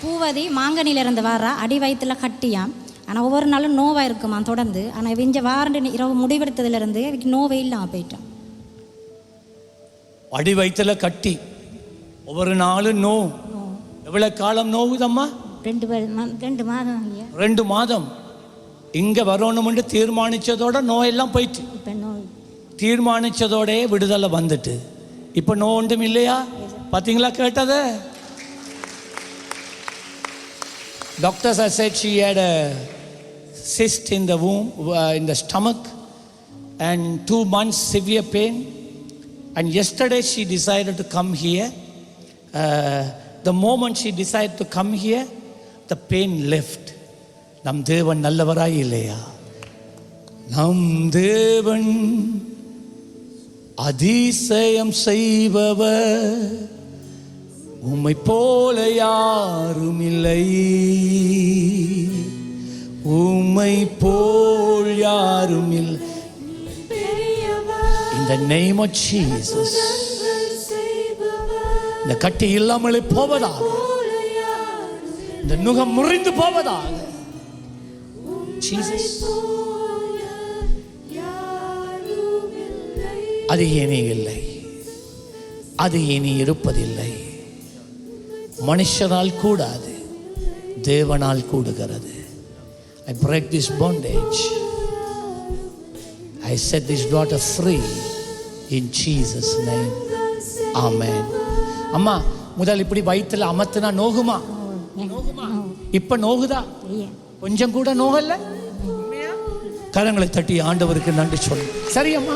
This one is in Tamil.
திரௌபதி மாங்கனியிலிருந்து வாரா அடி வயிற்றுல கட்டியாம் ஆனால் ஒவ்வொரு நாளும் நோவாக இருக்குமா தொடர்ந்து. ஆனால் இவஞ்ச வாரண்டு இரவு முடிவெடுத்ததுலேருந்து இவருக்கு நோவே இல்லாமல் போயிட்டான். அடி வயிற்றுல கட்டி. ஒவ்வொரு நாளும் நோ. எவ்வளவு காலம் நோவுதம்மா? ரெண்டு ரெண்டு மாதம் ரெண்டு மாதம். இங்க வரணும்னு தீர்மானிச்சதோட நோயெல்லாம் போயிட்டு. தீர்மானிச்சதோட விடுதலை வந்துட்டு. இப்போ நோ ஒன்றும் இல்லையா பார்த்தீங்களா கேட்டது? doctors have said she had a cyst in the womb uh, in the stomach and two months severe pain and yesterday she decided to come here uh, the moment she decided to come here the pain left நம் தேவன் நல்லவராய் இல்லையா நம் தேவன் அதிசயம் செய்பவர் உம்மை போல யாரும் இல்லை. உம்மை போல் யாரும் இல்லை. இந்த of Jesus. இந்த கட்டி இல்லாமலே போவதாக. இந்த நுகம் முறிந்து போவதாக. Jesus. அது இனி இல்லை. அது இனி இருப்பதில்லை. மனுஷனால் கூடாது தேவனால் கூடுகிறது. I break this bondage I set this daughter free in Jesus name amen அம்மா முதல் இப்படி வயிற்றுல அமர்த்தினா நோகுமா? நோகுமா? இப்ப நோகுதா? கொஞ்சம் கூட நோகல்ல கரங்களை தட்டி ஆண்டவருக்கு நன்றி சொல்லு. சரி அம்மா